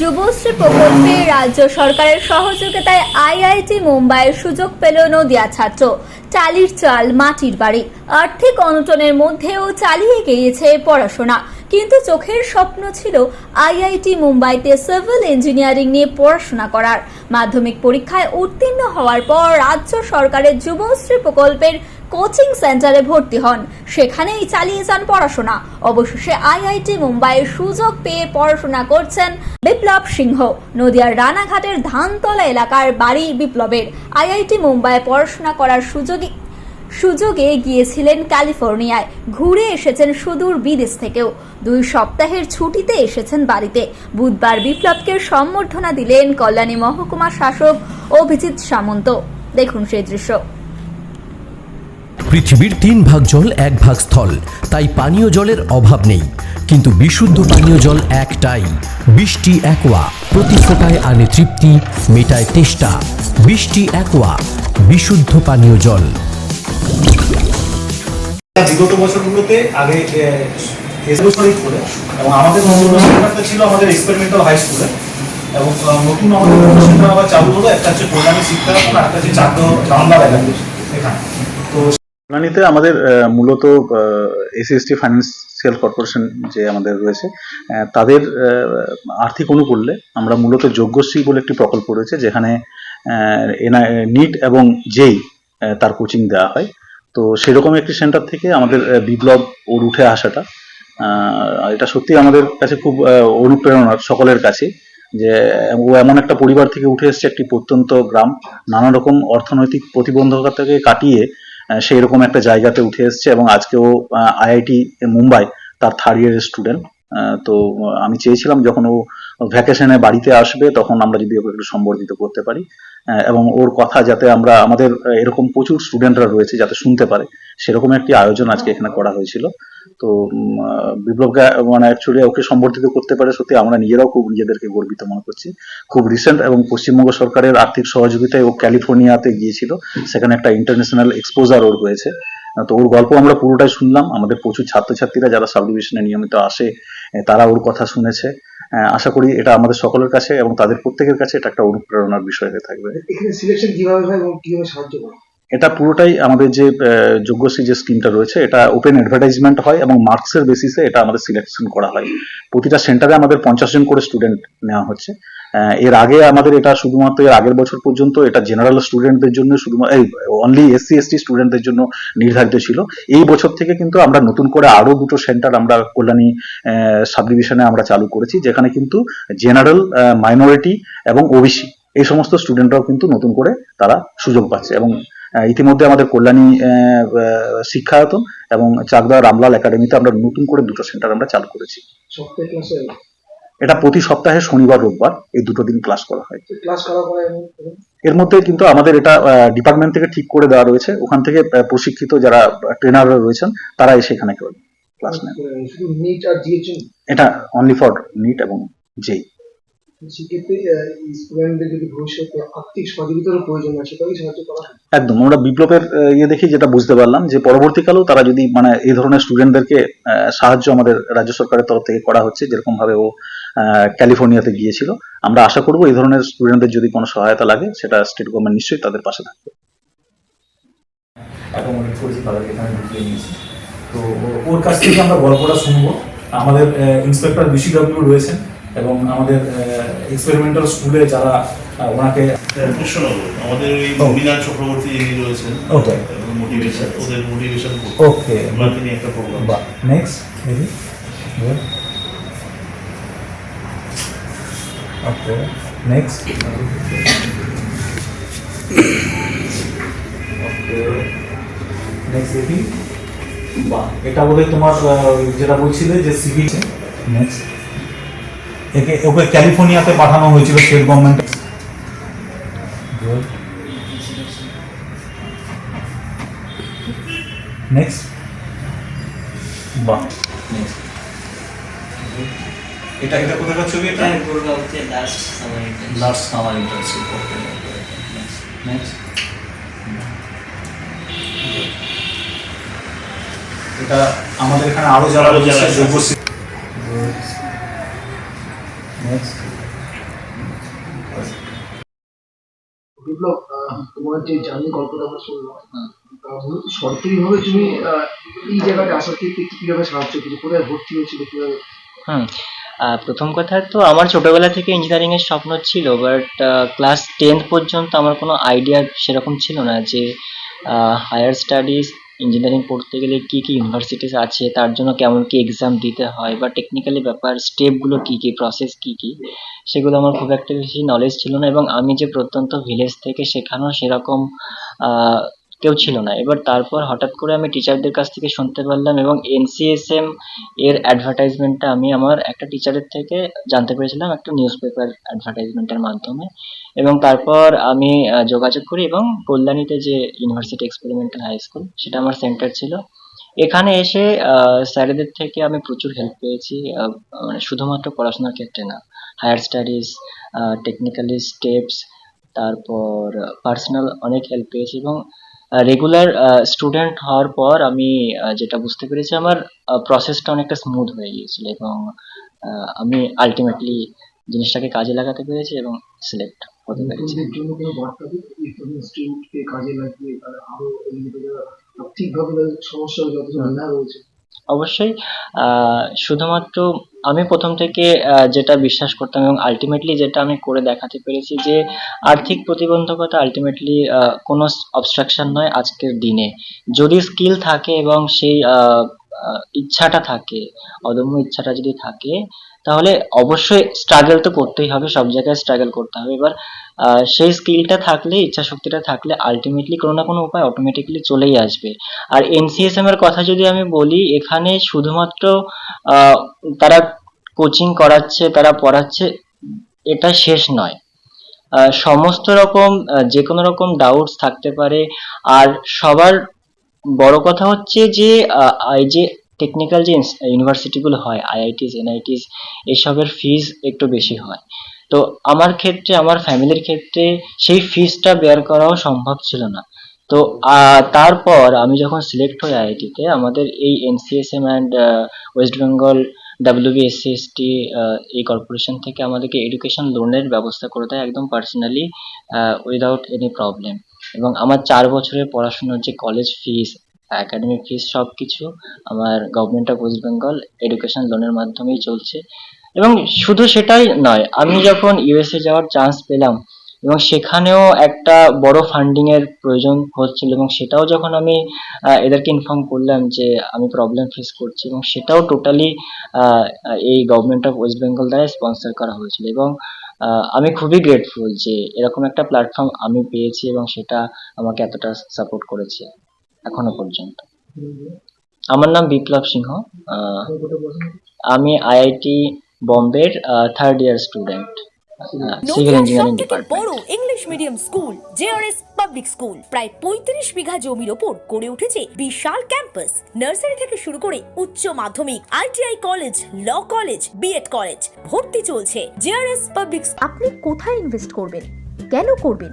যুবশ্রী প্রকল্পে রাজ্য সরকারের সহযোগিতায় আইআইটি মুম্বাইয়ের সুযোগ পেল নদিয়া ছাত্র। চালির চাল মাটির বাড়ি। আর্থিক অনটনের মধ্যেও চালিয়ে গিয়েছে পড়াশোনা। কিন্তু চোখের স্বপ্ন ছিল আইআইটি মুম্বাইতে সিভিল ইঞ্জিনিয়ারিং নিয়ে পড়াশোনা করার। মাধ্যমিক পরীক্ষায় উত্তীর্ণ হওয়ার পর রাজ্য সরকারের যুবশ্রী প্রকল্পের কোচিং সেন্টারে ভর্তি হন। সেখানেই চালিয়ে যান পড়াশোনা। অবশেষে আইআইটি মুম্বাইয়ের সুযোগ পেয়ে পড়াশোনা করছেন বিপ্লব সিংহ। নদিয়ার রানাঘাটের ধানতলা এলাকার বাড়ি বিপ্লবের। আইআইটি মুম্বাইয়ে পড়াশোনা করার সুযোগে সুযোগে গিয়েছিলেন ক্যালিফোর্নিয়ায়। ঘুরে এসেছেন সুদূর বিদেশ থেকেও। দুই সপ্তাহের ছুটিতে এসেছেন বাড়িতে। বুধবার বিপ্লবকে সম্বর্ধনা দিলেন কল্যাণী মহকুমা শাসক অভিজিৎ সামন্ত। দেখুন সেই দৃশ্য। পৃথিবীর তিন ভাগ জল, এক ভাগ স্থল। তাই পানীয় জলের অভাব নেই। কিন্তু বিশুদ্ধ পানীয় জল একটাই, বৃষ্টি একোয়া। প্রতি ফোটায় আনে তৃপ্তি, মেটায় তেষ্টা। বৃষ্টি একোয়া, বিশুদ্ধ পানীয় জল। বিগত বছরগুলোতে আগে এসবছরই এবং আমাদের ছিল আমাদের এক্সপেরিমেন্টাল হাই স্কুলে এবং নতুন আমাদের আবার চালু হলো, একটা হচ্ছে কল্যাণী শিক্ষা এবং একটা হচ্ছে বাংলা এখানে। কল্যাণীতে আমাদের মূলত এসিএসটি ফাইন্যান্সিয়াল কর্পোরেশন যে আমাদের রয়েছে তাদের আর্থিক অনুকূল্যে আমরা মূলত যোগ্যশ্রী বলে একটি প্রকল্প রয়েছে, যেখানে নিট এবং জেই তার কোচিং দেওয়া হয়। তো সেরকম একটি সেন্টার থেকে আমাদের বিপ্লব ওর উঠে আসাটা এটা সত্যি আমাদের কাছে খুব অনুপ্রেরণার সকলের কাছে, যে, ও এমন একটা পরিবার থেকে উঠে এসেছে একটি প্রত্যন্ত গ্রাম নানা রকম অর্থনৈতিক প্রতিবন্ধকতাকে কাটিয়ে সেই রকম একটা জায়গাতে উঠে এসেছে এবং আজকেও আইআইটি মুম্বাই তার থার্ড ইয়ারের স্টুডেন্ট তো আমি চেয়েছিলাম যখন ও ভ্যাকেশনে বাড়িতে আসবে তখন আমরা যদি ওকে একটু সম্বর্ধিত করতে পারি। এবং ওর কথা যাতে আমরা, আমাদের এরকম প্রচুর স্টুডেন্টরা রয়েছে যাতে শুনতে পারে, সেরকম একটি আয়োজন আজকে এখানে করা হয়েছিল। তো বিপ্লবকে মানে অ্যাকচুয়ালি ওকে সম্বর্ধিত করতে পারে সত্যি আমরা নিজেরাও খুব নিজেদেরকে গর্বিত মনে করছি। খুব রিসেন্ট এবং পশ্চিমবঙ্গ সরকারের আর্থিক সহযোগিতায় ও ক্যালিফোর্নিয়াতে গিয়েছিল, সেখানে একটা ইন্টারন্যাশনাল এক্সপোজার ওর হয়েছে। তো ওর গল্প আমরা পুরোটাই শুনলাম, আমাদের প্রচুর ছাত্রছাত্রীরা যারা সাব ডিভিশনে নিয়মিত আসে তারা ওর কথা শুনেছে। আশা করি এটা আমাদের সকলের কাছে এবং তাদের প্রত্যেকের কাছে এটা একটা অনুপ্রেরণার বিষয় হয়ে থাকবে। এখানে সিলেকশন কীভাবে হয় এবং কীভাবে সাহায্য করে? এটা পুরোটাই আমাদের যে যোগ্যশ্রী যে স্কিমটা রয়েছে, এটা ওপেন অ্যাডভার্টাইজমেন্ট হয় এবং মার্কসের বেসিসে এটা আমাদের সিলেকশন করা হয়। প্রতিটা সেন্টারে আমাদের পঞ্চাশ জন করে স্টুডেন্ট নেওয়া হচ্ছে। এর আগে আমাদের এটা শুধুমাত্র এর আগের বছর পর্যন্ত এটা জেনারেল স্টুডেন্টদের জন্য শুধুমাত্র অনলি এসসি এসটি স্টুডেন্টদের জন্য নির্ধারিত ছিল। এই বছর থেকে কিন্তু আমরা নতুন করে আরও দুটো সেন্টার আমরা কল্যাণী সাব ডিভিশনে আমরা চালু করেছি, যেখানে কিন্তু জেনারেল মাইনরিটি এবং ওবিসি এই সমস্ত স্টুডেন্টরাও কিন্তু নতুন করে তারা সুযোগ পাচ্ছে এবং ইতিমধ্যে আমাদের কল্যাণী শিক্ষায়তন এবং চাকদা রামলাল একাডেমিতে আমরা নতুন করে দুটো সেন্টার আমরা চালু করেছি। এটা প্রতি সপ্তাহে শনিবার রোববার এই দুটো দিন ক্লাস করা হয়। এর মধ্যে কিন্তু আমাদের এটা ডিপার্টমেন্ট থেকে ঠিক করে দেওয়া রয়েছে। ওখান থেকে প্রশিক্ষিত যারা ট্রেনাররা রয়েছেন তারা এসে এখানে ক্লাস নেন। এটা অনলি ফর নিট এবং জেই সেক্ষেত্রে স্টুডেন্টদের যদি ভবিষ্যতে আর্থিক সহযোগিতারও প্রয়োজন হয় সেটাকে সাহায্য করা একদম আমরা বিপ্লবের ইয়ে দেখি যেটা বুঝতে পারলাম যে পরবর্তীকালেও তারা যদি মানে এই ধরনের স্টুডেন্টদেরকে সাহায্য আমাদের রাজ্য সরকারের তরফ থেকে করা হচ্ছে যেরকম ভাবে ও আহ, ক্যালিফোর্নিয়াতে গিয়েছিল আমরা আশা করব এই ধরনের স্টুডেন্টদের যদি কোনো সহায়তা লাগে সেটা স্টেট গভর্নমেন্ট নিশ্চয়ই তাদের পাশে থাকবে। অ্যাকোমোডেট করেছি তাদেরকে এখানে ঢুকিয়ে নিয়েছি। তো ওর কাছ থেকে আমরা গল্পটা শুনব। আমাদের ইন্সপেক্টর বিসিডব্লিউ রয়েছেন। এবং আমাদের এক্সপেরিমেন্টাল স্কুলে যারা ওনাকে কৃষ্ণনগর। আমাদের এই ও। চক্রবর্তী ইনি রয়েছেন Okay. মোটিভেশন ওদের মোটিভেশন ওকে ওনাকে নিয়ে একটা প্রোগ্রাম বা next maybe okay next okay next দেখি বাহ এটা বলে তোমার যেটা বলছিলে যে সিভি নেক্সট একে ওকে ক্যালিফোর্নিয়াতে পাঠানো হয়েছিল স্টেট গভর্নমেন্ট নেক্সট বাহ। নেক্সট এটা এটা কোথাকার ছবি এটা? এটা গুরগাঁওতে last summer internship last summer internship okay next এটা আমাদের এখানে আরও যারা আরও নেক্সট বিপ্লব তোমার যে জার্নি গল্পটা শুনলাম তুমি এই জায়গাটা আসার সাহায্য কোথায় ভর্তি হয়েছিল প্রথম কথা তো আমার ছোটবেলা থেকে ইঞ্জিনিয়ারিংয়ের স্বপ্ন ছিল বাট ক্লাস টেন্থ পর্যন্ত আমার কোনো আইডিয়া সেরকম ছিল না যে হায়ার স্টাডিজ ইঞ্জিনিয়ারিং পড়তে গেলে কি কি ইউনিভার্সিটিস আছে, তার জন্য কেমন কী এক্সাম দিতে হয় বা টেকনিক্যালি ব্যাপার স্টেপগুলো কী কী প্রসেস কী কী, সেগুলো আমার খুব একটা বেশি নলেজ ছিল না এবং আমি যে প্রত্যন্ত ভিলেজ থেকে শেখানো সেরকম কেউ ছিল না। এবার তারপর হঠাৎ করে আমি টিচারদের কাছ থেকে শুনতে পারলাম এবং এনসিএসএম এর অ্যাডভার্টাইজমেন্টটা আমি আমার একটা টিচারের থেকে জানতে পেরেছিলাম, একটা নিউজ পেপার অ্যাডভার্টাইজমেন্টের মাধ্যমে। এবং তারপর আমি যোগাযোগ করি এবং কল্যাণীতে যে ইউনিভার্সিটি এক্সপেরিমেন্টাল হাই স্কুল সেটা আমার সেন্টার ছিল। এখানে এসে স্যারেদের থেকে আমি প্রচুর হেল্প পেয়েছি মানে শুধুমাত্র পড়াশোনার ক্ষেত্রে না। হায়ার স্টাডিজ টেকনিক্যালি স্টেপস তারপর পার্সোনাল অনেক হেল্প পেয়েছি এবং রেগুলার স্টুডেন্ট হওয়ার পর আমি যেটা বুঝতে পেরেছি আমার প্রসেসটা অনেকটা স্মুথ হয়ে গিয়েছিল এবং আমি আলটিমেটলি জিনিসটাকে কাজে লাগাতে পেরেছি এবং সিলেক্ট হতে পেরেছি। কাজে লাগিয়ে আরও সমস্যা যত রয়েছে অবশ্যই। শুধুমাত্র আমি প্রথম থেকে যেটা বিশ্বাস করতাম এবং আলটিমেটলি যেটা আমি করে দেখাতে পেরেছি যে, আর্থিক প্রতিবন্ধকতা আলটিমেটলি কোনো অবস্ট্রাকশন নয় আজকের দিনে। যদি স্কিল থাকে এবং সেই ইচ্ছাটা থাকে, অদম্য ইচ্ছাটা যদি থাকে তাহলে অবশ্যই স্ট্রাগল তো করতেই হবে, সব জায়গায় স্ট্রাগল করতে হবে। এবার সেই স্কিলটা থাকলে ইচ্ছা শক্তিটা থাকলে আলটিমেটলি কোনো না কোনো উপায় অটোমেটিকলি চলেই আসবে। আর এনসিএসএম এর কথা যদি আমি বলি, এখানে শুধুমাত্র তারা কোচিং করাচ্ছে, তারা পড়াচ্ছে, এটা শেষ নয়। সমস্ত রকম যে কোনো রকম ডাউটস থাকতে পারে। আর সবার বড় কথা হচ্ছে যে এই যে টেকনিক্যাল যে ইউনিভার্সিটিগুলো হয় আইআইটিস এনআইটিস এসবের ফিজ একটু বেশি হয়। তো আমার ক্ষেত্রে, আমার ফ্যামিলির ক্ষেত্রে সেই ফিজটা বেয়ার করাও সম্ভব ছিল না। তো তারপর আমি যখন সিলেক্ট হই আইআইটিতে আমাদের এই NCSM and West Bengal WBSCST এই কর্পোরেশন থেকে আমাদেরকে এডুকেশন লোনের ব্যবস্থা করে দেয় একদম পার্সোনালি উইদাউট এনি প্রবলেম এবং আমার চার বছরের পড়াশোনার যে কলেজ ফিস একাডেমিক ফিস সব কিছু আমার government of West Bengal education লোনের মাধ্যমেই চলছে। এবং শুধু সেটাই নয়, আমি যখন ইউএসএ যাওয়ার চান্স পেলাম এবং সেখানেও একটা বড় ফান্ডিং এর প্রয়োজন হচ্ছিল এবং সেটাও যখন আমি এদেরকে ইনফর্ম করলাম যে আমি প্রবলেম ফেস করছি এবং সেটাও টোটালি এই গভর্নমেন্ট অফ ওয়েস্ট বেঙ্গল দ্বারা স্পন্সর করা হয়েছিল এবং আমি খুবই গ্রেটফুল যে এরকম একটা প্ল্যাটফর্ম আমি পেয়েছি এবং সেটা আমাকে এতটা সাপোর্ট করেছে। এখনও পর্যন্ত। আমার নাম বিপ্লব সিংহ। আহ, আমি আইআইটি বোম্বের third year student civil engineering বড় English medium school JRS public school প্রায় পঁয়ত্রিশ বিঘা জমির ওপর গড়ে উঠেছে বিশাল ক্যাম্পাস নার্সারি থেকে শুরু করে উচ্চ মাধ্যমিক ITI college law college BEd college ভর্তি চলছে জেআরএস পাবলিক আপনি কোথায় ইনভেস্ট করবেন? কেন করবেন?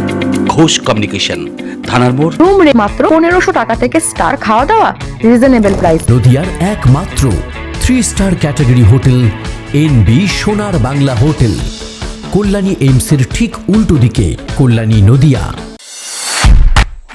ঘোষ কমিউনিকেশন থানার মোড়। রুম রে মাত্র পনেরোশো টাকা থেকে স্টার খাওয়া দাওয়া রিজনেবল প্রাইস নদিয়ার একমাত্র three star category hotel N B Sonar Bangla hotel Kalyani এইমসের ঠিক উল্টো দিকে কল্যাণী নদিয়া।